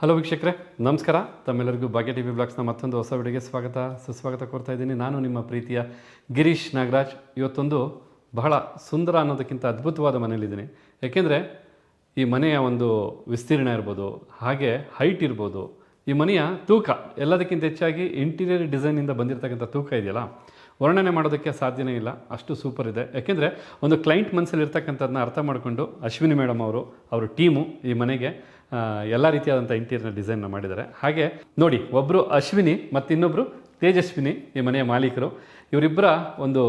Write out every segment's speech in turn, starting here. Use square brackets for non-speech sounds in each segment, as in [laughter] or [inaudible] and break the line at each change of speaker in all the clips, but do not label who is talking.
Hello ವೀಕ್ಷಕರೇ. ನಮಸ್ಕಾರ. ತಮ್ಮೆಲ್ಲರಿಗೂ ಭಾಗ್ಯ ಟಿ ವಿ ಬ್ಲಾಗ್ಸ್ನ ಮತ್ತೊಂದು ಹೊಸ ವಿಡಿಯೋಗೆ ಸ್ವಾಗತ. ಸುಸ್ವಾಗತ ಕೋರ್ತಾ ಇದ್ದೀನಿ. ನಾನು ನಿಮ್ಮ ಪ್ರೀತಿಯ ಗಿರೀಶ್ ನಾಗರಾಜ್. ಇವತ್ತೊಂದು ಬಹಳ ಸುಂದರ ಅನ್ನೋದಕ್ಕಿಂತ ಅದ್ಭುತವಾದ ಮನೇಲಿದ್ದೀನಿ ಯಾಕೆಂದರೆ ಈ ಮನೆಯ ಒಂದು ವಿಸ್ತೀರ್ಣ ಇರ್ಬೋದು, ಹಾಗೆ ಹೈಟ್ ಇರ್ಬೋದು, ಈ ಮನೆಯ ತೂಕ ಎಲ್ಲದಕ್ಕಿಂತ ಹೆಚ್ಚಾಗಿ ಇಂಟೀರಿಯರ್ ಡಿಸೈನಿಂದ ಬಂದಿರತಕ್ಕಂಥ ತೂಕ ಇದೆಯಲ್ಲ, ವರ್ಣನೆ ಮಾಡೋದಕ್ಕೆ ಸಾಧ್ಯನೇ ಇಲ್ಲ. ಅಷ್ಟು ಸೂಪರ್ ಇದೆ. ಯಾಕೆಂದರೆ ಒಂದು ಕ್ಲೈಂಟ್ ಮನಸ್ಸಲ್ಲಿ ಇರ್ತಕ್ಕಂಥದ್ದನ್ನ ಅರ್ಥ ಮಾಡಿಕೊಂಡು ಅಶ್ವಿನಿ ಮೇಡಮ್ ಅವರು, ಅವರ ಟೀಮು ಈ ಮನೆಗೆ ಎಲ್ಲ ರೀತಿಯಾದಂಥ ಇಂಟೀರಿಯರ್ ಡಿಸೈನ್ನ ಮಾಡಿದ್ದಾರೆ. ಹಾಗೆ ನೋಡಿ ಒಬ್ಬರು ಅಶ್ವಿನಿ ಮತ್ತು ಇನ್ನೊಬ್ಬರು ತೇಜಸ್ವಿನಿ ಈ ಮನೆಯ ಮಾಲೀಕರು. ಇವರಿಬ್ಬರ ಒಂದು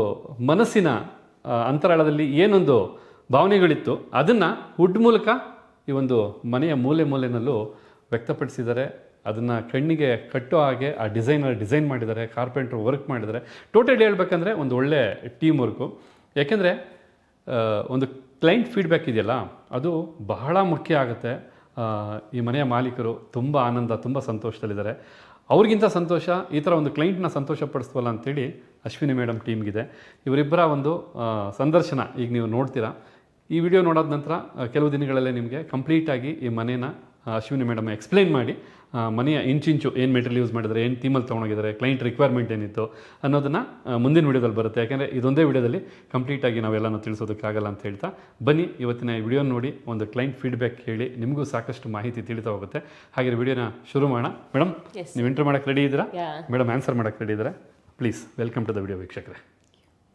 ಮನಸ್ಸಿನ ಅಂತರಾಳದಲ್ಲಿ ಏನೊಂದು ಭಾವನೆಗಳಿತ್ತು, ಅದನ್ನು ವುಡ್ ಮೂಲಕ ಈ ಒಂದು ಮನೆಯ ಮೂಲೆ ಮೂಲೆನಲ್ಲೂ ವ್ಯಕ್ತಪಡಿಸಿದ್ದಾರೆ. ಅದನ್ನು ಕಣ್ಣಿಗೆ ಕಟ್ಟೋ ಹಾಗೆ ಆ ಡಿಸೈನರ್ ಡಿಸೈನ್ ಮಾಡಿದ್ದಾರೆ, ಕಾರ್ಪೆಂಟ್ರ್ ವರ್ಕ್ ಮಾಡಿದ್ದಾರೆ. ಟೋಟಲಿ ಹೇಳ್ಬೇಕಂದ್ರೆ ಒಂದು ಒಳ್ಳೆ ಟೀಮ್ ವರ್ಕು. ಯಾಕೆಂದರೆ ಒಂದು ಕ್ಲೈಂಟ್ ಫೀಡ್ಬ್ಯಾಕ್ ಇದೆಯಲ್ಲ, ಅದು ಬಹಳ ಮುಖ್ಯ ಆಗುತ್ತೆ. ಈ ಮನೆಯ ಮಾಲೀಕರು ತುಂಬ ಆನಂದ, ತುಂಬ ಸಂತೋಷದಲ್ಲಿದ್ದಾರೆ. ಅವ್ರಿಗಿಂತ ಸಂತೋಷ, ಈ ಥರ ಒಂದು ಕ್ಲೈಂಟ್ನ ಸಂತೋಷಪಡಿಸ್ವಲ್ಲ ಅಂತೇಳಿ ಅಶ್ವಿನಿ ಮೇಡಮ್ ಟೀಮ್ಗಿದೆ ಇವರಿಬ್ಬರ ಒಂದು ಸಂದರ್ಶನ ಈಗ ನೀವು ನೋಡ್ತೀರಾ. ಈ ವಿಡಿಯೋ ನೋಡೋದ ನಂತರ ಕೆಲವು ದಿನಗಳಲ್ಲೇ ನಿಮಗೆ ಕಂಪ್ಲೀಟಾಗಿ ಈ ಮನೇನ ಅಶ್ವಿನಿ ಮೇಡಮ್ ಎಕ್ಸ್ಪ್ಲೈನ್ ಮಾಡಿ ಮನೆಯ ಇಂಚಿಂಚು ಏನು ಮೆಟೀರಿಯಲ್ ಯೂಸ್ ಮಾಡಿದರೆ ಏನು ಥೀಮಲ್ಲಿ ತೊಗೊಂಡೋಗಿದ್ದಾರೆ ಕ್ಲೈಂಟ್ ರಿಕ್ವೈರ್ಮೆಂಟ್ ಏನಿತ್ತು ಅನ್ನೋದನ್ನು ಮುಂದಿನ ವೀಡಿಯೋದಲ್ಲಿ ಬರುತ್ತೆ. ಯಾಕೆಂದರೆ ಇದೊಂದೇ ವಿಡಿಯೋದಲ್ಲಿ ಕಂಪ್ಲೀಟಾಗಿ ನಾವೆಲ್ಲನೂ ತಿಳಿಸೋದಕ್ಕಾಗಲ್ಲ ಅಂತ ಹೇಳ್ತಾ ಬನ್ನಿ ಇವತ್ತಿನ ಈ ವಿಡಿಯೋ ನೋಡಿ ಒಂದು ಕ್ಲೈಂಟ್ ಫೀಡ್ಬ್ಯಾಕ್ ಹೇಳಿ ನಿಮಗೂ ಸಾಕಷ್ಟು ಮಾಹಿತಿ ತಿಳಿತಾ ಹೋಗುತ್ತೆ. ಹಾಗೆ ವಿಡಿಯೋನ ಶುರು ಮಾಡೋಣ. ಮೇಡಮ್ ನೀವು ಇಂಟರ್ ಮಾಡೋಕ್ಕೆ ರೆಡಿ ಇದ್ದೀರಾ? ಮೇಡಮ್ ಆನ್ಸರ್ ಮಾಡೋಕ್ಕೆ ರೆಡಿ ಇದ್ದೀರಾ? Please welcome to the video ವೀಕ್ಷಕರೇ.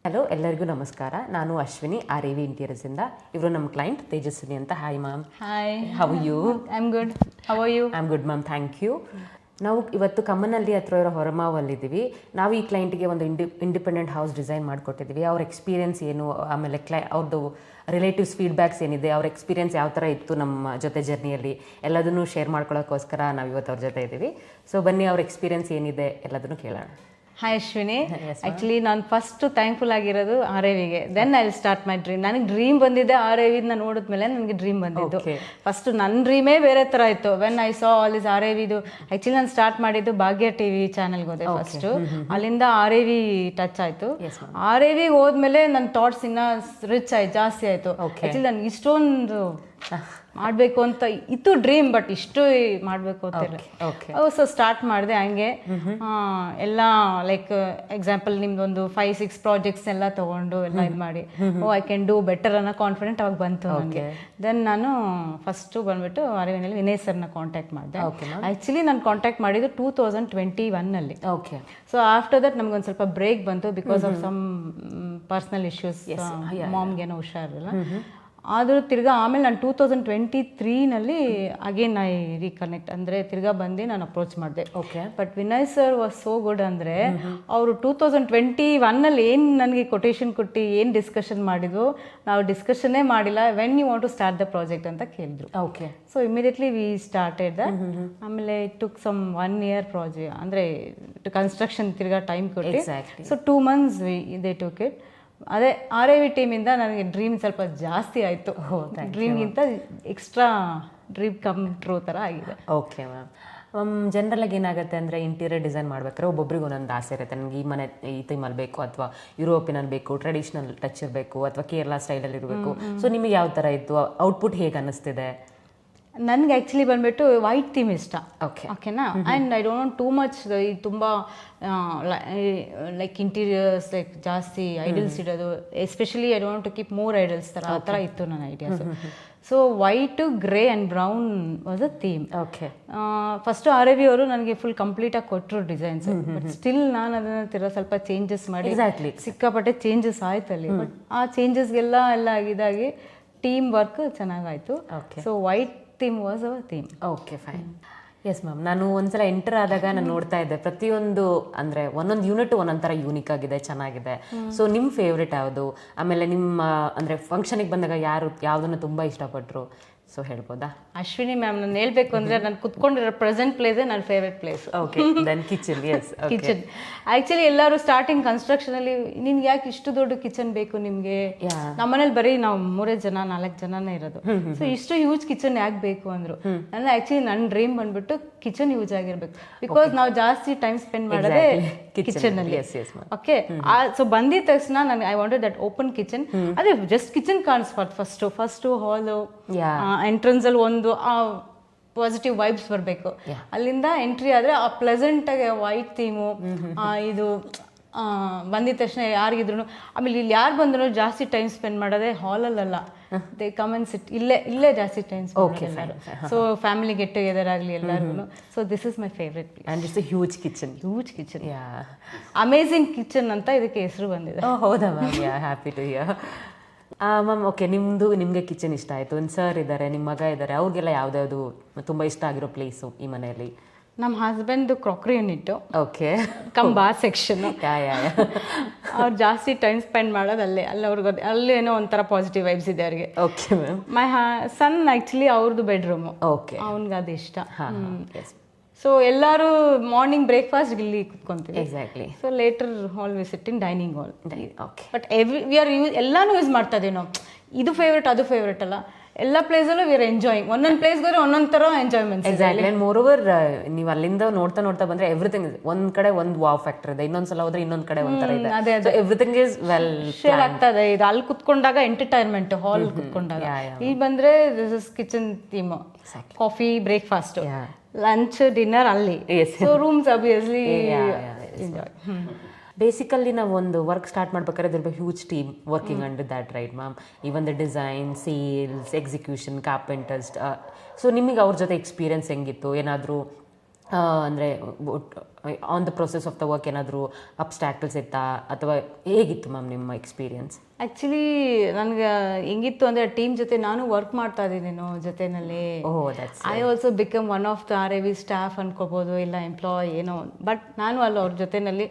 ಹಲೋ ಎಲ್ಲರಿಗೂ ನಮಸ್ಕಾರ. ನಾನು ಅಶ್ವಿನಿ ಆರ್ ಎ ವಿ ಇಂಟೀರಿಯರ್ಸಿಂದ ಇವರು ನಮ್ಮ ಕ್ಲೈಂಟ್ ತೇಜಸ್ವಿನಿ ಅಂತ. Hi ma'am
hi
how you
I'm good how you I'm
I am good ma'am thank you ನಾವು ಇವತ್ತು ಕಮ್ಮನಲ್ಲಿ ಹತ್ರ ಇರೋ ಹೊರಮಾವಲ್ಲಿದ್ದೀವಿ. ನಾವು ಈ ಕ್ಲೈಂಟ್ಗೆ ಒಂದು ಇಂಡಿ ಇಂಡಿಪೆಂಡೆಂಟ್ ಹೌಸ್ ಡಿಸೈನ್ ಮಾಡಿಕೊಟ್ಟಿದ್ದೀವಿ. ಅವ್ರ ಎಕ್ಸ್ಪೀರಿಯನ್ಸ್ ಏನು ಆಮೇಲೆ ಕ್ಲೈ ಅವ್ರದ್ದು ರಿಲೇಟಿವ್ಸ್ ಫೀಡ್ಬ್ಯಾಕ್ಸ್ ಏನಿದೆ ಅವ್ರ ಎಕ್ಸ್ಪೀರಿಯನ್ಸ್ ಯಾವ ಥರ ಇತ್ತು ನಮ್ಮ ಜೊತೆ ಜರ್ನಿಯಲ್ಲಿ ಎಲ್ಲದನ್ನು ಶೇರ್ ಮಾಡ್ಕೊಳ್ಳೋಕ್ಕೋಸ್ಕರ ನಾವು ಇವತ್ತು ಅವ್ರ ಜೊತೆ ಇದ್ದೀವಿ. ಸೊ ಬನ್ನಿ ಅವ್ರ ಎಕ್ಸ್ಪೀರಿಯನ್ಸ್ ಏನಿದೆ ಎಲ್ಲದನ್ನು ಕೇಳೋಣ.
ಹಾಯ್ ಅಶ್ವಿನಿ ಆ್ಯಕ್ಚುಲಿ ನಾನು ಫಸ್ಟ್ ಥ್ಯಾಂಕ್ಫುಲ್ ಆಗಿರೋದು R ಎವಿಗೆ then I will start my dream ನನಗೆ ಡ್ರೀಮ್ ಬಂದಿದೆ ಆರ್ ಎವಿನ ನೋಡಿದ್ಮೇಲೆ ನನಗೆ ಡ್ರೀಮ್ ಬಂದಿದ್ದು. ಫಸ್ಟ್ ನನ್ನ ಡ್ರೀಮೇ ಬೇರೆ ಥರ ಇತ್ತು. When I saw all is R ಎವಿದು actually ನಾನು ಸ್ಟಾರ್ಟ್ ಮಾಡಿದ್ದು ಭಾಗ್ಯ ಟಿ ವಿ ಚಾನಲ್ಗೆ ಹೋದೆ ಫಸ್ಟು ಅಲ್ಲಿಂದ ಆರ್ ಎ ವಿ ಟಚ್ ಆಯಿತು. ಆರ್ ಎ ವಿಗೆ ಹೋದ್ಮೇಲೆ ನನ್ನ ಥಾಟ್ಸ್ ಇನ್ನ ರಿಚ್ ಆಯ್ತು ಜಾಸ್ತಿ ಆಯಿತು. ಆ್ಯಕ್ಚುಲಿ ನನಗೆ ಇಷ್ಟೊಂದು ಮಾಡಬೇಕು ಅಂತ ಇತ್ತು ಡ್ರೀಮ್ ಬಟ್ ಇಷ್ಟು ಮಾಡಬೇಕು ಅಂತ
okay.
ಸೊ ಸ್ಟಾರ್ಟ್ ಮಾಡಿದೆ ಹಂಗೆ. ಆ, ಎಲ್ಲ ಲೈಕ್ ಎಕ್ಸಾಂಪಲ್ ನಿಮ್ದೊಂದು ಫೈವ್ ಸಿಕ್ಸ್ ಪ್ರಾಜೆಕ್ಟ್ಸ್ ಎಲ್ಲ ತಗೊಂಡು ಎಲ್ಲ ಇದು ಮಾಡಿ. Oh I can do better ಅನ್ನೋ ಕಾನ್ಫಿಡೆಂಟ್ ಅವಾಗ ಬಂತು ನನಗೆ ದೆನ್ ನಾನು ಫಸ್ಟು ಬಂದ್ಬಿಟ್ಟು ಅರಿವಿನಲ್ಲಿ ವಿನಯ್ ಸರ್ನ ಕಾಂಟ್ಯಾಕ್ಟ್ ಮಾಡಿದೆ. ಆ್ಯಕ್ಚುಲಿ ನಾನು ಕಾಂಟ್ಯಾಕ್ಟ್ ಮಾಡಿದ್ದು ಟೂ ತೌಸಂಡ್ ಟ್ವೆಂಟಿ ಒನ್ನಲ್ಲಿ
ಓಕೆ
ಸೊ ಆಫ್ಟರ್ ದಟ್ ನಮ್ಗೊಂದು ಸ್ವಲ್ಪ ಬ್ರೇಕ್ ಬಂತು because of some personal issues ಮಾಮ್ಗೆ ಏನೋ ಹುಷಾರಿಲ್ಲ ಆದರೂ ತಿರ್ಗಾ ಆಮೇಲೆ ನಾನು ಟೂ ತೌಸಂಡ್ ಟ್ವೆಂಟಿ ತ್ರೀನಲ್ಲಿ ಅಗೇನ್ ಐ ರೀಕನೆಕ್ಟ್ ಅಂದರೆ ತಿರ್ಗಾ ಬಂದು ನಾನು ಅಪ್ರೋಚ್ ಮಾಡಿದೆ.
Okay
but Vinay sir was so good ಅಂದರೆ ಅವರು ಟೂ ತೌಸಂಡ್ ಟ್ವೆಂಟಿ ಒನ್ನಲ್ಲಿ ಏನು ನನಗೆ ಕೊಟೇಶನ್ ಕೊಟ್ಟು ಏನು ಡಿಸ್ಕಷನ್ ಮಾಡಿದ್ರು ನಾವು ಡಿಸ್ಕಷನ್ನೇ ಮಾಡಿಲ್ಲ when you want to start the project ಅಂತ ಕೇಳಿದ್ರು.
Okay
so immediately we started ಆಮೇಲೆ took some one year project ಅಂದರೆ ಕನ್ಸ್ಟ್ರಕ್ಷನ್ ತಿರ್ಗಾ ಟೈಮ್ ಕೊಟ್ಟು. So two months we they took it ಅದೇ ಆರ್ ಐ ವಿ ಟೀಮಿಂದ ನನಗೆ ಡ್ರೀಮ್ ಸ್ವಲ್ಪ ಜಾಸ್ತಿ ಆಯಿತು. ಡ್ರೀಮ್ಗಿಂತ ಎಕ್ಸ್ಟ್ರಾ ಡ್ರೀಮ್ ಕಮ್ ಟ್ರೂ ಥರ ಆಗಿದೆ.
ಓಕೆ ಮ್ಯಾಮ್ ಜನರಲ್ ಆಗಿ ಏನಾಗುತ್ತೆ ಅಂದರೆ ಇಂಟೀರಿಯರ್ ಡಿಸೈನ್ ಮಾಡ್ಬೇಕಾದ್ರೆ ಒಬ್ಬೊಬ್ರಿಗೆ ಒಂದೊಂದು ಆಸೆ ಇರುತ್ತೆ. ನನಗೆ ಈ ಮನೆ ಈ ಥೀಮಲ್ಲಿ ಬೇಕು ಅಥವಾ ಯುರೋಪಿನಲ್ಲಿ ಬೇಕು ಟ್ರೆಡಿಷನಲ್ ಟಚ್ ಇರಬೇಕು ಅಥವಾ ಕೇರಳ ಸ್ಟೈಲಲ್ಲಿ ಇರಬೇಕು. ಸೊ ನಿಮಗೆ ಯಾವ ಥರ ಇತ್ತು? ಔಟ್ಪುಟ್ ಹೇಗೆ ಅನ್ನಿಸ್ತಿದೆ?
ನನಗೆ ಆ್ಯಕ್ಚುಲಿ ಬಂದ್ಬಿಟ್ಟು ವೈಟ್ ಥೀಮ್ ಇಷ್ಟ.
ಓಕೆ
ಓಕೆನಾ and I don't too much ತುಂಬ ಲೈಕ್ ಇಂಟೀರಿಯರ್ಸ್ ಲೈಕ್ ಜಾಸ್ತಿ ಐಡಲ್ಸ್ ಇಡೋದು especially I don't to keep more idols ಥರ ಆ ಥರ ಇತ್ತು ನನ್ನ ideas so white grey and brown was a theme
okay
first R A V ಅವರು ನನಗೆ ಫುಲ್ ಕಂಪ್ಲೀಟಾಗಿ ಕೊಟ್ಟರು ಡಿಸೈನ್ಸ್ ಬಟ್ ಸ್ಟಿಲ್ ನಾನು ಅದನ್ನು ತಿರ ಸ್ವಲ್ಪ ಚೇಂಜಸ್ ಮಾಡಿ
ಎಕ್ಸಾಕ್ಟ್ಲಿ
ಸಿಕ್ಕಾಪಟ್ಟೆ ಚೇಂಜಸ್ ಆಯ್ತು ಅಲ್ಲಿ. ಬಟ್ ಆ ಚೇಂಜಸ್ಗೆಲ್ಲ ಎಲ್ಲ ಇದಾಗಿ ಟೀಮ್ ವರ್ಕ್ ಚೆನ್ನಾಗಾಯ್ತು.
Okay
so white theme was our theme
okay fine yes ma'am ನಾನು ಒಂದ್ಸಲ ಎಂಟರ್ ಆದಾಗ ನಾನು ನೋಡ್ತಾ ಇದ್ದೆ. ಪ್ರತಿಯೊಂದು ಅಂದ್ರೆ ಒಂದೊಂದು ಯೂನಿಟ್ ಒಂದೊಂದು ಥರ ಯೂನಿಕ್ ಆಗಿದೆ ಚೆನ್ನಾಗಿದೆ. ಸೊ ನಿಮ್ಮ ಫೇವ್ರೆಟ್ ಯಾವುದು? ಆಮೇಲೆ ನಿಮ್ಮ ಅಂದ್ರೆ ಫಂಕ್ಷನಿಗೆ ಬಂದಾಗ ಯಾರು ಯಾವುದನ್ನು ತುಂಬಾ ಇಷ್ಟಪಟ್ಟರು ಸೊ ಹೇಳ್ಬೋದಾ?
ಅಶ್ವಿನಿ ಮ್ಯಾಮ್ ನಾನು ಹೇಳ್ಬೇಕು ಅಂದ್ರೆ ನಾನು ಕುತ್ಕೊಂಡಿರೋ ಪ್ರೆಸೆಂಟ್ ಪ್ಲೇಸೇ ನನ್ನ favourite place
okay then kitchen yes
kitchen actually ಎಲ್ಲರೂ ಸ್ಟಾರ್ಟಿಂಗ್ ಕನ್ಸ್ಟ್ರಕ್ಷನಲ್ಲಿ ನಿನ್ಗೆ ಯಾಕೆ ಇಷ್ಟು ದೊಡ್ಡ ಕಿಚನ್ ಬೇಕು ನಿಮಗೆ?
ನಮ್ಮ
ನಮ್ಮನೇಲಿ ಬರೀ ನಾವು ಮೂರೇ ಜನ ನಾಲ್ಕು ಜನನೇ ಇರೋದು. ಸೊ ಇಷ್ಟು ಹ್ಯೂಜ್ ಕಿಚನ್ ಯಾಕೆ ಬೇಕು ಅಂದ್ರು. ನನ್ನ ಆಕ್ಚುಲಿ ನನ್ನ ಡ್ರೀಮ್ ಬಂದ್ಬಿಟ್ಟು ಕಿಚನ್ ಯೂಸ್ ಆಗಿರ್ಬೇಕು. ಬಿಕಾಸ್ ನಾವು ಜಾಸ್ತಿ ಟೈಮ್ ಸ್ಪೆಂಡ್ ಮಾಡೋದೇ
Kitchen
ಕಿಚನ್
ಅಲ್ಲಿ.
ಅಲ್ಲಿ.
Yes, yes, ma'am.
Okay so ಬಂದಿದ ತಕ್ಷಣ ನನಗೆ I wanted that open kitchen ಅದೇ just kitchen ಕಾಣಿಸ್ಬಾರ್ದು first first hall
Yeah.
Entrance ಅಲ್ಲಿ ಒಂದು ಆ ಪಾಸಿಟಿವ್ ವೈಬ್ಸ್ ಬರಬೇಕು. ಅಲ್ಲಿಂದ ಎಂಟ್ರಿ ಆದರೆ ಆ ಪ್ಲೆಸೆಂಟಾಗಿ ವೈಟ್ ಥೀಮು ಇದು ಬಂದಿದ ತಕ್ಷಣ ಯಾರಿಗಿದ್ರು ಆಮೇಲೆ ಇಲ್ಲಿ ಯಾರು ಬಂದ್ರು ಜಾಸ್ತಿ ಟೈಮ್ ಸ್ಪೆಂಡ್ ಮಾಡೋದೇ ಹಾಲಲ್ಲ ದೇ ಕಮನ್ ಸಿಟ್ ಇಲ್ಲೇ ಇಲ್ಲೇ ಜಾಸ್ತಿ ಟೈಮ್ ಸ್ಪೆಂಡ್ ಎಲ್ಲರೂ ಸೊ ಫ್ಯಾಮಿಲಿ ಗೆಟ್ ಟುಗೆದರ್ ಆಗಲಿ ಎಲ್ಲರಿಗೂ so this is my favourite place
and it's huge kitchen
huge kitchen
yeah
amazing kitchen ಅಂತ ಇದಕ್ಕೆ ಹೆಸರು ಬಂದಿದೆ.
ಓ ಹೌದಾ ma'am happy to hear ma'am okay ನಿಮ್ಮದು ನಿಮಗೆ ಕಿಚನ್ ಇಷ್ಟ ಆಯಿತು. ಒಂದು ಸರ್ ಇದ್ದಾರೆ ನಿಮ್ಮ ಮಗ ಇದ್ದಾರೆ ಅವ್ರಿಗೆಲ್ಲ ಯಾವುದ್ಯಾವುದು ತುಂಬ ಇಷ್ಟ ಆಗಿರೋ ಪ್ಲೇಸು ಈ ಮನೆಯಲ್ಲಿ?
ನಮ್ಮ ಹಸ್ಬೆಂಡ್ದು crockery unit
okay
come bar section
yeah yeah yeah
ಅವ್ರು ಜಾಸ್ತಿ ಟೈಮ್ ಸ್ಪೆಂಡ್ ಮಾಡೋದು ಅಲ್ಲೇ ಅಲ್ಲಿ ಅವ್ರಿಗೆ ಗೊತ್ತು- ಅಲ್ಲಿ ಏನೋ ಒಂಥರ ಪಾಸಿಟಿವ್ ವೈಬ್ಸ್ ಇದೆ ಅವ್ರಿಗೆ.
Okay ma'am
my son actually ಅವ್ರದ್ದು ಬೆಡ್ರೂಮು
ಓಕೆ
ಅವ್ನಿಗೆ ಅದು ಇಷ್ಟ.
ಹಾಂ ಎಸ್
ಸೊ ಎಲ್ಲರೂ ಮಾರ್ನಿಂಗ್ ಬ್ರೇಕ್ಫಾಸ್ಟ್ ಇಲ್ಲಿ ಕುತ್ಕೊಂತೀವಿ.
Exactly
so later hall visit in dining hall
okay
but every we are use ಎಲ್ಲಾನು ಯೂಸ್ ಮಾಡ್ತಾ ಇದೀವಿ ನಾವು. ಇದು ಫೇವ್ರೆಟ್ ಅದು ಫೇವ್ರೆಟ್ ಅಲ್ಲ. ಎಲ್ಲ ಪ್ಲೇಸಲ್ಲೂ ವಿ ಆರ್ ಎಂಜಾಯಿಂಗ್ ಒಂದೊಂದು ಪ್ಲೇಸ್ಗೆ ಹೋದ್ರೆ ಒಂದೊಂದು ಥರ enjoyment
exactly and moreover ನೀವು ಅಲ್ಲಿಂದ ನೋಡ್ತಾ ನೋಡ್ತಾ ಬಂದ್ರೆ ಎವ್ರಿಥಿಂಗ್ ಒಂದ್ ಕಡೆ ಒಂದು ವಾವ್ ಫ್ಯಾಕ್ಟರ್ ಇದೆ. ಇನ್ನೊಂದ್ಸಲ ಹೋದ್ರೆ ಇನ್ನೊಂದು ಕಡೆ ಒಂಥರ
ಅದೇ,
ಇದೆ ಎವ್ರಿಥಿಂಗ್ ಇಸ್ ವೆಲ್
ಶೇರ್ ಆಗ್ತದೆ. ಇದು ಅಲ್ಲಿ ಕುತ್ಕೊಂಡಾಗ ಎಂಟರ್ಟೈನ್ಮೆಂಟ್ ಹಾಲ್ ಕುತ್ಕೊಂಡಾಗ. ಇಲ್ಲಿ ಬಂದ್ರೆ this is kitchen theme coffee breakfast. Lunch dinner ಅಲ್ಲಿ. ಸೊ ರೂಮ್ಸ್ ಅಬ್ವಿಯಸ್ಲಿ
ಬೇಸಿಕಲ್ಲಿ ನಾವು ಒಂದು ವರ್ಕ್ ಸ್ಟಾರ್ಟ್ ಮಾಡ್ಬೇಕಾದ್ರೆ there huge team working under that right ma'am even the design sales execution carpenters so ನಿಮಗೆ ಅವ್ರ ಜೊತೆ ಎಕ್ಸ್ಪೀರಿಯನ್ಸ್ ಹೆಂಗಿತ್ತು? ಏನಾದರೂ ಅಂದರೆ on the process of the work ಏನಾದರೂ ಅಬ್ಸ್ಟ್ಯಾಕಲ್ಸ್ ಇತ್ತಾ? ಅಥವಾ ಹೇಗಿತ್ತು ಮ್ಯಾಮ್ ನಿಮ್ಮ ಎಕ್ಸ್ಪೀರಿಯನ್ಸ್
ಆ್ಯಕ್ಚುಲಿ ನನಗೆ ಹೆಂಗಿತ್ತು ಅಂದರೆ ಟೀಮ್ ಜೊತೆ ನಾನು ವರ್ಕ್ ಮಾಡ್ತಾ ಇದ್ದೀನಿ ಜೊತೆನಲ್ಲಿ.
ಓ that's
I also become one of the R A V staff ಅನ್ಕೋಬೋದು ಇಲ್ಲ ಎಂಪ್ಲಾಯ್ ಏನೋ. ಬಟ್ ನಾನು ಅಲ್ಲ ಅವ್ರ ಜೊತೆನಲ್ಲಿ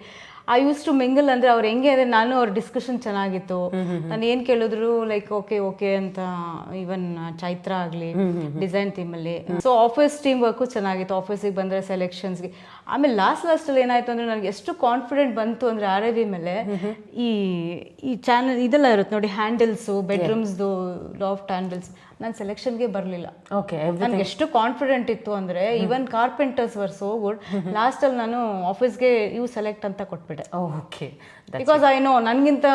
ಐ ಯೂಸ್ ಟು ಮಿಂಗಲ್ ಅಂದ್ರೆ ಅವ್ರು ಹೆಂಗೆ ಅಂದ್ರೆ ನಾನು ಅವ್ರ ಡಿಸ್ಕಷನ್ ಚೆನ್ನಾಗಿತ್ತು. ನಾನು ಏನ್ ಕೇಳಿದ್ರು ಲೈಕ್ ಓಕೆ ಓಕೆ ಅಂತ ಈವನ್ ಚೈತ್ರ ಆಗ್ಲಿ ಡಿಸೈನ್ ಟೀಮ್ ಅಲ್ಲಿ. ಸೊ ಆಫೀಸ್ ಟೀಮ್ ವರ್ಕು ಚೆನ್ನಾಗಿತ್ತು. ಆಫೀಸಿಗೆ ಸೆಲೆಕ್ಷನ್ಸ್ ಸೆಲೆಕ್ಷನ್ಸ್ಗೆ ಆಮೇಲೆ ಲಾಸ್ಟ್ ಅಲ್ಲಿ ಏನಾಯ್ತು ಅಂದ್ರೆ ನನಗೆ ಎಷ್ಟು ಕಾನ್ಫಿಡೆಂಟ್ ಬಂತು ಅಂದ್ರೆ ಆರ್ ಐ ವಿ ಮೇಲೆ ಈ ಈ ಚಾನಲ್ ಇದೆಲ್ಲ ಇರುತ್ತೆ ನೋಡಿ ಹ್ಯಾಂಡಲ್ಸು ಬೆಡ್ರೂಮ್ಸ್ದು ಲಾಫ್ಟ್ ಹ್ಯಾಂಡಲ್ಸ್ ನಾನು ಸೆಲೆಕ್ಷನ್ಗೆ ಬರಲಿಲ್ಲ.
ಓಕೆ
ನನ್ಗೆ ಎಷ್ಟು ಕಾನ್ಫಿಡೆಂಟ್ ಇತ್ತು ಅಂದ್ರೆ even carpenters were so good ಲಾಸ್ಟಲ್ಲಿ ನಾನು ಆಫೀಸ್ಗೆ ಇವು ಸೆಲೆಕ್ಟ್ ಅಂತ ಕೊಟ್ಬಿಟ್ಟೆ.
ಓಕೆ
ಬಿಕಾಸ್ ಐ ನೋ ನನ್ಗಿಂತ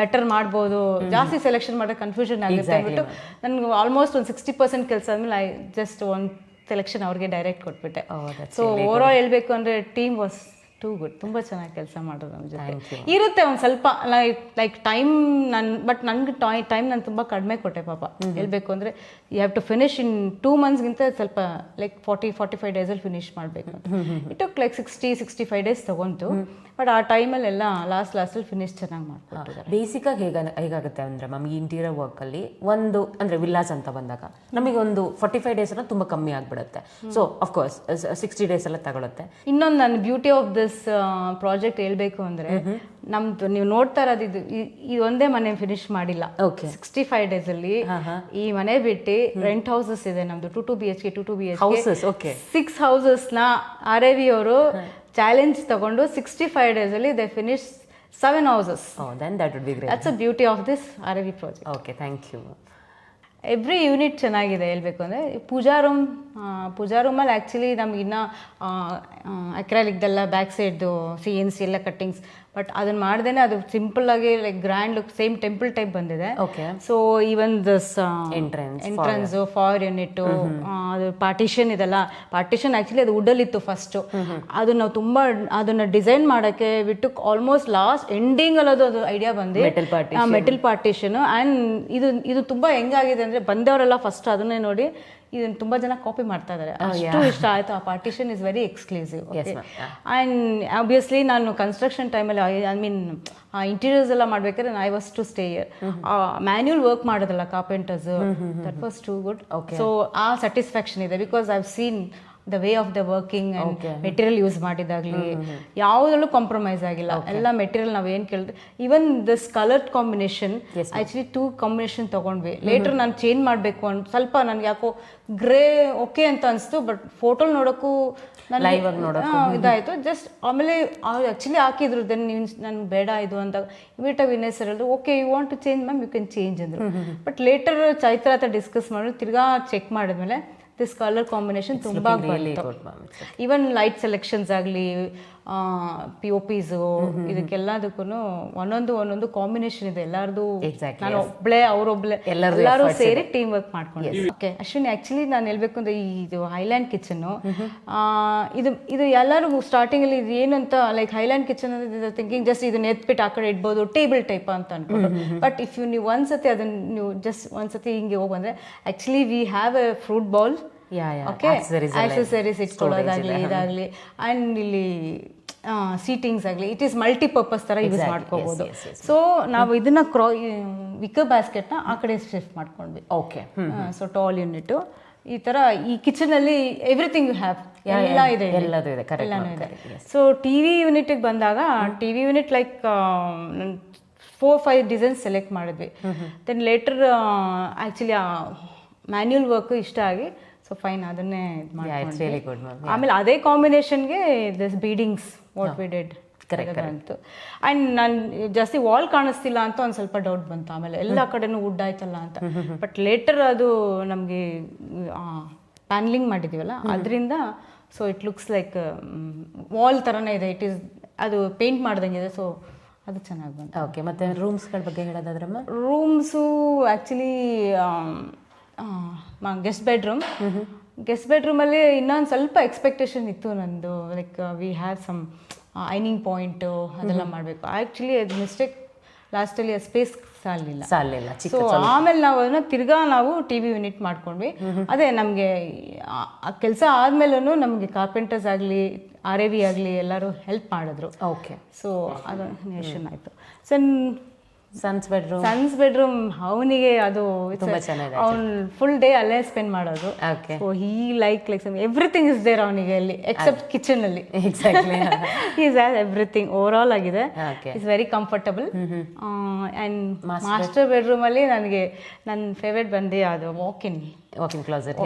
ಬೆಟರ್ ಮಾಡ್ಬೋದು. ಜಾಸ್ತಿ ಸೆಲೆಕ್ಷನ್ ಮಾಡೋ ಕನ್ಫ್ಯೂಷನ್ ಆಗುತ್ತೆ ಅಂದ್ಬಿಟ್ಟು ನನ್ಗೆ ಆಲ್ಮೋಸ್ಟ್ ಒಂದು ಸಿಕ್ಸ್ಟಿ ಪರ್ಸೆಂಟ್ ಕೆಲಸ ಆದ್ಮೇಲೆ ಐ ಜಸ್ಟ್ ಒಂದು ಸೆಲೆಕ್ಷನ್ ಅವ್ರಿಗೆ ಡೈರೆಕ್ಟ್ ಕೊಟ್ಬಿಟ್ಟೆ. ಸೊ ಓವರ್ ಆಲ್ ಹೇಳ್ಬೇಕು ಅಂದ್ರೆ ಟೀಮ್ ವಾಸ್ ಟೂ ಗುಡ್ ತುಂಬಾ ಚೆನ್ನಾಗಿ ಕೆಲಸ ಮಾಡೋದು ನಮ್ಮ ಜೊತೆ. ಇರುತ್ತೆ ಒಂದು ಸ್ವಲ್ಪ ಲೈಕ್ ಲೈಕ್ ಟೈಮ್ ನನ್ನ ಬಟ್ ನನ್ಗೆ ಟೈಮ್ ನಾನು ತುಂಬಾ ಕಡಿಮೆ ಕೊಟ್ಟೆ ಪಾಪ. ಹೇಳಬೇಕು ಅಂದ್ರೆ you have to finish in two ಮಂತ್ಸ್ಗಿಂತ ಸ್ವಲ್ಪ ಲೈಕ್ ಫಾರ್ಟಿ ಫಾರ್ಟಿ ಫೈವ್ ಡೇಸಲ್ಲಿ ಫಿನಿಶ್ ಮಾಡಬೇಕು it like sixty sixty five days ತೊಗೊಂತು but ಆ ಟೈಮಲ್ಲೆಲ್ಲ ಲಾಸ್ಟ್ ಲಾಸ್ಟಲ್ಲಿ ಫಿನಿಶ್ ಚೆನ್ನಾಗಿ ಮಾಡ್ಕೊಟ್ಟಿದ್ದಾರೆ.
ಬೇಸಿಕಾಗಿ ಹೇಗ ಹೇಗಾಗುತ್ತೆ ಅಂದರೆ ನಮಗೆ ಇಂಟೀರಿಯರ್ ವರ್ಕಲ್ಲಿ ಒಂದು ಅಂದರೆ ವಿಲ್ಲಾಸ್ ಅಂತ ಬಂದಾಗ ನಮಗೆ ಒಂದು ಫಾರ್ಟಿ ಫೈವ್ ಡೇಸ್ ಎಲ್ಲ ತುಂಬ ಕಮ್ಮಿ ಆಗಿಬಿಡುತ್ತೆ. ಸೊ ಅಫ್ಕೋರ್ಸ್ ಸಿಕ್ಸ್ಟಿ ಡೇಸ್ ಎಲ್ಲ ತಗೊಳುತ್ತೆ.
ಇನ್ನೊಂದು ನನ್ನ ಬ್ಯೂಟಿ ಆಫ್ ದಿಸ್ ಪ್ರಾಜೆಕ್ಟ್ ಹೇಳ್ಬೇಕು ಅಂದ್ರೆ ನಮ್ದು ನೀವು ನೋಡ್ತಾ ಇರೋದು ಇದು ಈ- ಈ ಒಂದೇ ಮನೆ ಫಿನಿಶ್ ಮಾಡಿಲ್ಲ.
Okay.
ಸಿಕ್ಸ್ಟಿ ಫೈವ್ ಡೇಸ್ ಅಲ್ಲಿ ಈ ಮನೆ ಬಿಟ್ಟು ರೆಂಟ್ ಹೌಸಸ್ ಇದೆ ನಮ್ದು two two B H K two two B H
Houses, okay
six ಹೌಸಸ್ನ R A V ಅವರು ಚಾಲೆಂಜ್ ತಗೊಂಡು ಸಿಕ್ಸ್ಟಿ ಫೈವ್ ಡೇಸ್ ಅಲ್ಲಿ they finish seven houses
then that would be great
that's a beauty of this R A V project
okay thank you
every unit ಚೆನ್ನಾಗಿದೆ ಹೇಳ್ಬೇಕು ಅಂದರೆ, pooja room pooja ರೂಮಲ್ಲಿ actually ನಮಗಿನ್ನ ಅಕ್ರಾಲಿಕ್ದೆಲ್ಲ back ಸೈಡ್ದು ಸಿ ಎನ್ ಸಿ ಎಲ್ಲ cuttings but ಅದನ್ನ ಮಾಡ್ದೇನೆ ಅದು ಸಿಂಪಲ್ ಆಗಿ like grand look same temple type ಬಂದಿದೆ.
Okay
so even this
entrance
entrance for unit ಅದು ಪಾರ್ಟಿಷನ್ ಇದೆಲ್ಲ. ಪಾರ್ಟಿಷನ್ ಆಕ್ಚುಲಿ ಅದು ವುಡಲ್ ಇತ್ತು ಫಸ್ಟ್ ಅದು ನಾವು ತುಂಬಾ ಅದನ್ನ ಡಿಸೈನ್ ಮಾಡಕ್ಕೆ ಬಿಟ್ಟು ಆಲ್ಮೋಸ್ಟ್ ಲಾಸ್ಟ್ ಎಂಡಿಂಗ್ ಅಲ್ಲಿ ಅದು ಐಡಿಯಾ ಬಂದು. ಮೆಟಲ್ ಪಾರ್ಟಿಷನ್ ಅಂಡ್ ಇದು ಇದು ತುಂಬಾ ಹೆಂಗಾಗಿದೆ ಅಂದ್ರೆ ಬಂದವರೆಲ್ಲ ಫಸ್ಟ್ ಅದನ್ನೇ ನೋಡಿ ಇದನ್ನ ತುಂಬಾ ಜನ ಕಾಪಿ ಮಾಡ್ತಾ ಇದ್ದಾರೆ ಅಷ್ಟು ಇಷ್ಟ ಆಯ್ತು. ಆ partition is very exclusive and obviously ನಾನು ಕನ್ಸ್ಟ್ರಕ್ಷನ್ ಟೈಮಲ್ಲಿ ಐ ಮೀನ್ ಆ ಇಂಟೀರಿಯರ್ಸ್ ಎಲ್ಲ ಮಾಡ್ಬೇಕಾದ್ರೆ I was to stay here manual work ಮಾಡೋದಲ್ಲ carpenters that was too good so ಆ ಸ್ಯಾಟಿಸ್ಫ್ಯಾಕ್ಷನ್ ಇದೆ because I've seen the way of the working and material use ಮಾಡಿದಾಗ್ಲಿ ಯಾವುದ್ರಲ್ಲೂ compromise ಆಗಿಲ್ಲ. ಎಲ್ಲ ಮೆಟೀರಿಯಲ್ ನಾವು ಏನು ಕೇಳಿದ್ರೆ even this colour combination actually two combination ತಗೊಂಡ್ವಿ. ಲೇಟರ್ ನಾನು ಚೇಂಜ್ ಮಾಡಬೇಕು ಅಂತ ಸ್ವಲ್ಪ ನನಗೆ ಯಾಕೋ ಗ್ರೇ ಓಕೆ ಅಂತ ಅನಿಸ್ತು ಬಟ್ ಫೋಟೋಲ್ ನೋಡೋಕ್ಕೂ
ಇದಾಯಿತು ಆಗಿ ನೋಡೋಕ್ಕೂ.
ಹಾ, ಇದಾಯ್ತು. ಜಸ್ಟ್ ಆಮೇಲೆ ಆಕ್ಚುಲಿ ಹಾಕಿದ್ರು ದೆನ್ ನೀವು ನನ್ಗೆ ಬೇಡ ಇದು ಅಂತ. ಇಮಿಡಿಯೇಟ್ ವಿನಯ್ ಸರ್ ಹೇಳಿದ್ರು okay you want to change ma'am you can change ಅಂದರು. ಬಟ್ ಲೇಟರ್ ಚೈತ್ರ ಹತ್ರ ಡಿಸ್ಕಸ್ ಮಾಡಿದ್ರು ತಿರ್ಗಾ ಚೆಕ್ ಮಾಡಿದ್ಮೇಲೆ ದಿಸ್ ಕಲರ್ ಕಾಂಬಿನೇಷನ್ ತುಂಬ ಈವನ್ ಲೈಟ್ ಸೆಲೆಕ್ಷನ್ಸ್ ಆಗಲಿ ಪಿ ಒ ಪಿಸು ಇದಕ್ಕೆಲ್ಲದಕ್ಕೂ ಒಂದೊಂದು ಒಂದೊಂದು ಕಾಂಬಿನೇಷನ್ ಇದೆ. ಎಲ್ಲಾರ್ದು ನಾನು ಒಬ್ಳೆ ಅವರೊಬ್ಳೆ ಎಲ್ಲರೂ ಸೇರಿ ಟೀಮ್ ವರ್ಕ್ ಮಾಡ್ಕೊಂಡು ಓಕೆ ಅಶ್ವಿನಿ ಆ್ಯಕ್ಚುಲಿ ನಾನು ಹೇಳ್ಬೇಕು ಅಂದ್ರೆ ಈ ಇದು ಹೈಲ್ಯಾಂಡ್ ಕಿಚನ್ ಇದು ಇದು ಎಲ್ಲರೂ ಸ್ಟಾರ್ಟಿಂಗ್ ಅಲ್ಲಿ ಇದು ಏನಂತ ಲೈಕ್ ಹೈಲ್ಯಾಂಡ್ ಕಿಚನ್ ಅಂದ್ರೆ ಥಿಂಕಿಂಗ್ ಜಸ್ಟ್ ಇದನ್ನ ಎತ್ಬಿಟ್ಟು ಆ ಕಡೆ ಇಡ್ಬೋದು ಟೇಬಲ್ ಟೈಪ್ ಅಂತ ಅನ್ಕೊಂಡು. ಬಟ್ ಇಫ್ ಯು ನೀವು ಒಂದ್ಸತಿ ಅದನ್ನ ನೀವು ಜಸ್ಟ್ ಒಂದ್ಸತಿ ಹಿಂಗೆ ಹೋಗಿ ಬಂದ್ರೆ actually we have a fruit bowl. Okay. Accessories ಇಟ್ಕೊಳ್ಳೋದಾಗ್ಲಿ ಇದಾಗ್ಲಿ. ಅಂಡ್ ಇಲ್ಲಿ ಸೀಟಿಂಗ್ಸ್ ಆಗಲಿ. ಇಟ್ ಈಸ್ ಮಲ್ಟಿಪರ್ಪಸ್ ಥರ ಯೂಸ್ ಮಾಡ್ಕೋಬಹುದು ಸೊ ನಾವು ಇದನ್ನ ಕ್ರಾ ವಿಕ ಬ್ಯಾಸ್ಕೆಟ್ನ ಆ ಕಡೆ ಶಿಫ್ಟ್ ಮಾಡ್ಕೊಂಡ್ವಿ.
ಓಕೆ
ಸೊ ಟಾಲ್ ಯೂನಿಟ್ ಈ ತರ ಈ ಕಿಚನ್ ಅಲ್ಲಿ ಎವ್ರಿಥಿಂಗ್ ಯು ಹ್ಯಾವ್ ಎಲ್ಲ ಇದೆ ಎಲ್ಲ
ಎಲ್ಲದೂ ಇದೆ,
ಎಲ್ಲನೂ ಇದೆ. ಸೊ ಟಿ ವಿ ಯೂನಿಟಿಗೆ ಬಂದಾಗ T V unit like four five designs select ಮಾಡಿದ್ವಿ. Then later actually manual work ಇಷ್ಟ ಆಗಿ ಸೊ ಫೈನ್ ಅದನ್ನೇ ಇದು
ಗುಡ್
ಆಮೇಲೆ ಅದೇ ಕಾಂಬಿನೇಷನ್ಗೆ this beadings what we did ಬಂತು. ಅಂಡ್ ನಾನು ಜಾಸ್ತಿ ವಾಲ್ ಕಾಣಿಸ್ತಿಲ್ಲ ಅಂತ ಒಂದು ಸ್ವಲ್ಪ ಡೌಟ್ ಬಂತು. ಆಮೇಲೆ ಎಲ್ಲ ಕಡೆನೂ ವುಡ್ ಆಯ್ತಲ್ಲ ಅಂತ. ಬಟ್ ಲೇಟರ್ ಅದು ನಮಗೆ ಪ್ಯಾನ್ಲಿಂಗ್ ಮಾಡಿದೀವಲ್ಲ ಅದರಿಂದ so it looks like wall ಥರನೇ ಇದೆ. ಇಟ್ ಈಸ್ ಅದು ಪೇಂಟ್ ಮಾಡ್ದಂಗಿದೆ ಸೊ ಅದು ಚೆನ್ನಾಗಿ ಬಂತು.
ಓಕೆ ಮತ್ತೆ ರೂಮ್ಸ್ಗಳ ಬಗ್ಗೆ ಹೇಳೋದಾದ್ರೆ ma'am
rooms actually guest bedroom guest ಬೆಡ್ರೂಮಲ್ಲಿ ಇನ್ನೊಂದು ಸ್ವಲ್ಪ ಎಕ್ಸ್ಪೆಕ್ಟೇಷನ್ ಇತ್ತು ನಂದು. Like we have some ironing point ಅದೆಲ್ಲ ಮಾಡಬೇಕು. ಆ್ಯಕ್ಚುಲಿ ಅದು ಮಿಸ್ಟೇಕ್ ಲಾಸ್ಟಲ್ಲಿ ಸ್ಪೇಸ್ ಸಾಲಿಲ್ಲ
ಸಾಲಿಲ್ಲ
ಸೊ ಆಮೇಲೆ ನಾವು ಅದನ್ನ ತಿರ್ಗಾ ನಾವು ಟಿ ವಿ ಯೂನಿಟ್ ಮಾಡ್ಕೊಂಡ್ವಿ. ಅದೇ ನಮಗೆ ಆ ಕೆಲಸ ಆದ್ಮೇಲೂ ನಮಗೆ ಕಾರ್ಪೆಂಟರ್ಸ್ ಆಗಲಿ ಆರ್ ಎ ವಿ ಆಗಲಿ ಎಲ್ಲರೂ ಹೆಲ್ಪ್ ಮಾಡಿದ್ರು.
ಓಕೆ
ಸೊ ಅದು ನೇಷನ್ ಆಯಿತು. So
sons bedroom
sons bedroom ಅವನಿಗೆ ಅದು
ತುಂಬಾ ಚೆನ್ನಾಗಿದೆ
ಅವ್ನು ಫುಲ್ ಡೇ ಅಲ್ಲೇ ಸ್ಪೆಂಡ್ ಮಾಡೋದು.
Okay
so he like like everything is there ಅವನಿಗೆ ಅಲ್ಲಿ ಎಕ್ಸೆಪ್ಟ್ ಕಿಚನ್ ಅಲ್ಲಿ.
Exactly
is as everything over all ಆಗಿದೆ.
It's
is very comfortable and master bedroom ಅಲ್ಲಿ ನನಗೆ ನನ್ನ ಫೇವ್ರೇಟ್ ಬಂದು ಅದು ವಾಕ್ ಇನ್
ವಾಕಿಂಗ್ ಕ್ಲಾಸೆಟ್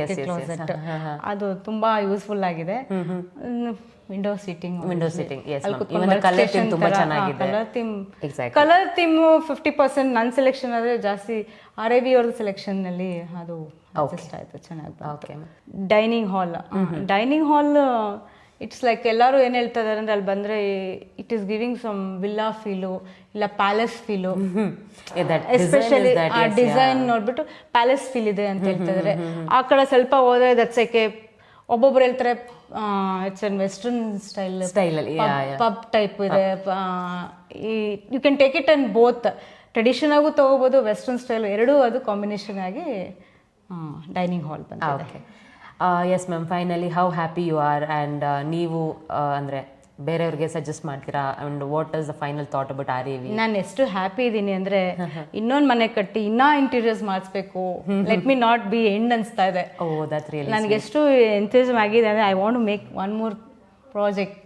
ಅದು ತುಂಬಾ ಯೂಸ್ಫುಲ್ ಆಗಿದೆ. Window seating
window seating yes even colour theme ತುಂಬಾ ಚೆನ್ನಾಗಿದೆ.
Colour theme
exact
colour theme fifty percent ನನ್ನ ಸೆಲೆಕ್ಷನ್ ಆದ್ರೆ ಜಾಸ್ತಿ ಆರ್ ಐ ಬಿ ಅವ್ರದ್ದು ಸೆಲೆಕ್ಷನ್ನಲ್ಲಿ ಅದು ಅಡ್ಜಸ್ಟ್ ಆಯ್ತು ಚೆನ್ನಾಗಿ
okay
dining hall dining hall it's like ಎಲ್ಲರೂ ಏನು ಹೇಳ್ತಾ ಇದ್ದಾರೆ ಅಂದ್ರೆ ಅಲ್ಲಿ ಬಂದ್ರೆ it is giving some villa feel ಇಲ್ಲ ಪ್ಯಾಲೇಸ್ ಫೀಲು ಎಸ್ಪೆಷಲಿ ಆ ಡಿಸೈನ್ ನೋಡ್ಬಿಟ್ಟು ಪ್ಯಾಲೇಸ್ ಫೀಲ್ ಇದೆ ಅಂತ ಹೇಳ್ತಾ ಇದಾರೆ. ಆ ಕಡೆ ಸ್ವಲ್ಪ ಹೋದ್ರೆ ದಟ್ಸಕ್ಕೆ ಒಬ್ಬೊಬ್ರು ಹೇಳ್ತಾರೆ it's an western style
style.
Pub type ಇದೆ you can take it on both tradition ಆಗೂ ತಗೋಬೋದು ವೆಸ್ಟರ್ನ್ ಸ್ಟೈಲ್ ಎರಡೂ ಅದು ಕಾಂಬಿನೇಷನ್ ಆಗಿ ಡೈನಿಂಗ್ ಹಾಲ್ ಬಂದ
okay yes ma'am finally how happy you are and ನೀವು ಅಂದರೆ ಅಂದ್ರೆ ಬೇರೆಯವ್ರಿಗೆ ಸಜೆಸ್ಟ್ ಮಾಡ್ತೀರಾ? And what is the final thought about R A V
ನಾನು ಎಷ್ಟು ಹ್ಯಾಪಿ ಇದ್ದೀನಿ ಅಂದ್ರೆ ಇನ್ನೊಂದು ಮನೆ ಕಟ್ಟಿ ಇನ್ನೂ ಇಂಟೀರಿಯರ್ಸ್ ಮಾಡಿಸ್ಬೇಕು. Let me not be end ಅನಿಸ್ತಾ ಇದೆ.
ಓ ದಟ್ ರಿಯಲಿ
ನನಗೆ ಎಷ್ಟು ಎಂಥೂಸಮ್ ಆಗಿದೆ ಅಂದ್ರೆ I want make one more project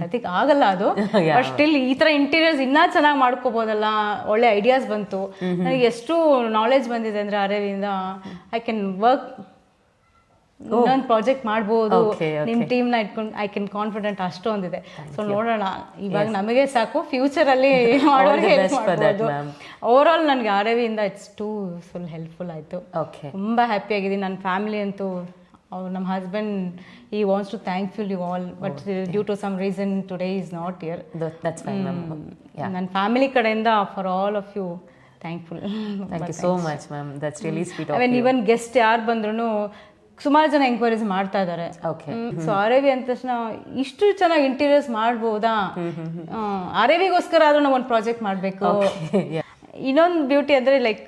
ಸದ್ಯಕ್ಕೆ ಆಗಲ್ಲ ಅದು. [laughs] ಬಟ್ ಸ್ಟಿಲ್ ಈ ತರ ಇಂಟೀರಿಯರ್ಸ್ ಇನ್ನೂ ಚೆನ್ನಾಗಿ ಮಾಡ್ಕೋಬೋದಲ್ಲ. ಒಳ್ಳೆ ಐಡಿಯಾಸ್ ಬಂತು. ನನಗೆ ಎಷ್ಟು ನಾಲೆಜ್ ಬಂದಿದೆ ಅಂದ್ರೆ ಅರೇವಿಂದ ಐ ಕ್ಯಾನ್ ವರ್ಕ್ ಇನ್ನೊಂದು ಪ್ರಾಜೆಕ್ಟ್ ಮಾಡ್ಬೋದು.
Okay, okay.
ನಿಮ್ ಟೀಮ್ನ ಇಟ್ಕೊಂಡು ಐ ಕ್ಯಾನ್ ಕಾನ್ಫಿಡೆಂಟ್ ಅಷ್ಟೊಂದಿದೆ. ಸೊ ನೋಡೋಣ ಇವಾಗ ನಮಗೆ ಸಾಕು. Future [laughs]
ma'am.
ಓವರ್ ಆಲ್ ನನಗೆ ಆರವಿಯಿಂದ ಇಟ್ಸ್ ಟೂ ಫುಲ್ ಹೆಲ್ಪ್ಫುಲ್ ಆಯ್ತು. ತುಂಬಾ ಹ್ಯಾಪಿ ಆಗಿದ್ದೀನಿ. ನನ್ನ ಫ್ಯಾಮಿಲಿ ಅಂತೂ ಅವ್ರು ನಮ್ಮ ಹಸ್ಬೆಂಡ್ ಈ wants to thankful you all but due to some reason today is not here ನನ್ನ ಫ್ಯಾಮಿಲಿ ಕಡೆಯಿಂದ for all of you thankful
thank you so much ma'am that's really sweet
I mean even guest ಯಾರು ಬಂದ್ರು ಸುಮಾರು ಜನ enquiries ಮಾಡ್ತಾ ಇದ್ದಾರೆ so R V ಅಂದ ತಕ್ಷಣ ಇಷ್ಟು ಚೆನ್ನಾಗಿ ಇಂಟೀರಿಯರ್ಸ್ ಮಾಡ್ಬೋದಾ? ಆರ್ ಎ ವಿಗೋಸ್ಕರ ಆದ್ರೂ ನಾವು ಒಂದು ಪ್ರಾಜೆಕ್ಟ್ ಮಾಡಬೇಕು. [laughs] ಇನ್ನೊಂದು ಬ್ಯೂಟಿ ಅಂದರೆ ಲೈಕ್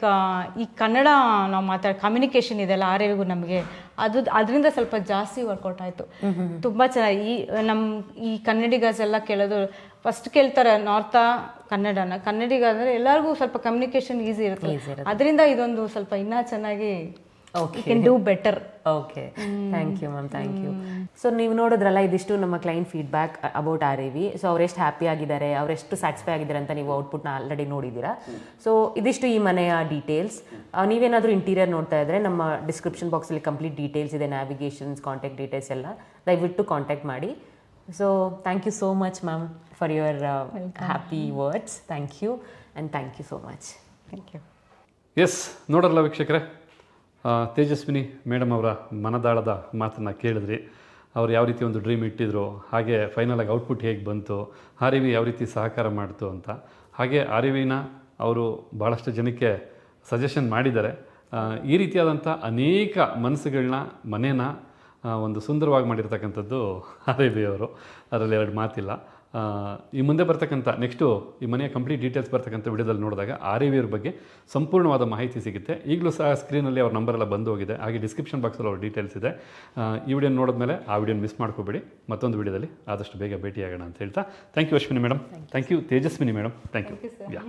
ಈ ಕನ್ನಡ ನಾವು ಮಾತಾಡ ಕಮ್ಯುನಿಕೇಶನ್ ಇದೆಲ್ಲ ಆರ್ ಎವಿಗೂ ನಮಗೆ ಅದು ಅದರಿಂದ ಸ್ವಲ್ಪ ಜಾಸ್ತಿ ವರ್ಕೌಟ್ ಆಯಿತು. ತುಂಬ ಚೆನ್ನಾಗಿ ಈ ನಮ್ಮ ಈ ಕನ್ನಡಿಗರ್ಸ್ ಎಲ್ಲ ಕೇಳೋದು ಫಸ್ಟ್ ಕೇಳ್ತಾರೆ ನಾರ್ತಾ ಕನ್ನಡನ. ಕನ್ನಡಿಗ ಅಂದರೆ ಎಲ್ಲರಿಗೂ ಸ್ವಲ್ಪ ಕಮ್ಯುನಿಕೇಶನ್ ಈಸಿ ಇರುತ್ತೆ. ಅದರಿಂದ ಇದೊಂದು ಸ್ವಲ್ಪ ಇನ್ನೂ ಚೆನ್ನಾಗಿ
Okay.
Can do better
okay thank you ma'am thank you so ನೀವು ನೋಡಿದ್ರಲ್ಲ ಇದಿಷ್ಟು ನಮ್ಮ client feedback about R A V so ಅವರೆಷ್ಟು happy ಆಗಿದ್ದಾರೆ ಅವರೆಷ್ಟು ಸ್ಯಾಟಿಸ್ಫೈ ಆಗಿದ್ದಾರೆ ಅಂತ ನೀವು ಔಟ್ಪುಟ್ನ ಆಲ್ರೆಡಿ ನೋಡಿದ್ದೀರಾ. ಸೊ ಇದಿಷ್ಟು ಈ ಮನೆಯ ಡೀಟೇಲ್ಸ್ ನೀವೇನಾದರೂ ಇಂಟೀರಿಯರ್ ನೋಡ್ತಾ ಇದ್ದರೆ ನಮ್ಮ ಡಿಸ್ಕ್ರಿಪ್ಷನ್ ಬಾಕ್ಸಲ್ಲಿ ಕಂಪ್ಲೀಟ್ ಡೀಟೇಲ್ಸ್ ಇದೆ ನ್ಯಾವಿಗೇಷನ್ಸ್ ಕಾಂಟ್ಯಾಕ್ಟ್ ಡೀಟೇಲ್ಸ್ ಎಲ್ಲ. ದಯವಿಟ್ಟು ಕಾಂಟ್ಯಾಕ್ಟ್ ಮಾಡಿ. So thank you so much ma'am for your happy words thank you and thank you so much
thank you
yes ನೋಡಲ್ಲ ವೀಕ್ಷಕರೇ. ತೇಜಸ್ವಿನಿ ಮೇಡಮ್ ಅವರ ಮನದಾಳದ ಮಾತನ್ನು ಕೇಳಿದ್ರಿ. ಅವ್ರು ಯಾವ ರೀತಿ ಒಂದು ಡ್ರೀಮ್ ಇಟ್ಟಿದ್ರು, ಹಾಗೆ ಫೈನಲಾಗಿ ಔಟ್ಪುಟ್ ಹೇಗೆ ಬಂತು ಆರಿವಿ ಯಾವ ರೀತಿ ಸಹಕಾರ ಮಾಡ್ತು ಅಂತ. ಹಾಗೆ ಆರಿವಿನ ಅವರು ಭಾಳಷ್ಟು ಜನಕ್ಕೆ ಸಜೆಷನ್ ಮಾಡಿದ್ದಾರೆ. ಈ ರೀತಿಯಾದಂಥ ಅನೇಕ ಮನಸ್ಸುಗಳನ್ನ ಮನೇನ ಒಂದು ಸುಂದರವಾಗಿ ಮಾಡಿರ್ತಕ್ಕಂಥದ್ದು [laughs] ಆರ್ ಅವರು. ಅದರಲ್ಲಿ ಎರಡು ಮಾತಿಲ್ಲ. ಈ ಮುಂದೆ ಬರ್ತಕ್ಕಂಥ ನೆಕ್ಸ್ಟು ಈ ಮನೆಯ ಕಂಪ್ಲೀಟ್ ಡೀಟೇಲ್ಸ್ ಬರ್ತಕ್ಕಂಥ ವಿಡಿಯೋದಲ್ಲಿ ನೋಡಿದಾಗ ಆರ್ ಬಗ್ಗೆ ಸಂಪೂರ್ಣವಾದ ಮಾಹಿತಿ ಸಿಗುತ್ತೆ. ಈಗಲೂ ಸಹ ಸ್ಕ್ರೀನಲ್ಲಿ ಅವ್ರ ನಂಬರ್ ಎಲ್ಲ ಬಂದು ಹೋಗಿದೆ. ಹಾಗೆ ಡಿಸ್ಕ್ರಿಪ್ಷನ್ ಬಾಕ್ಸಲ್ಲಿ ಅವ್ರ ಡೀಟೇಲ್ಸ್ ಇದೆ. ಈ ವಿಡಿಯೋ ನೋಡಿದ ಮೇಲೆ ಆ ವಿಡಿಯೋನ ಮಿಸ್ ಮಾಡ್ಕೋಬೇಡಿ. ಮತ್ತೊಂದು ವಿಡಿಯೋದಲ್ಲಿ ಆದಷ್ಟು ಬೇಗ ಭೇಟಿಯಾಗೋಣ ಅಂತ ಹೇಳ್ತಾ. Thank you Ashwini madam thank you Tejaswini madam thank you yeah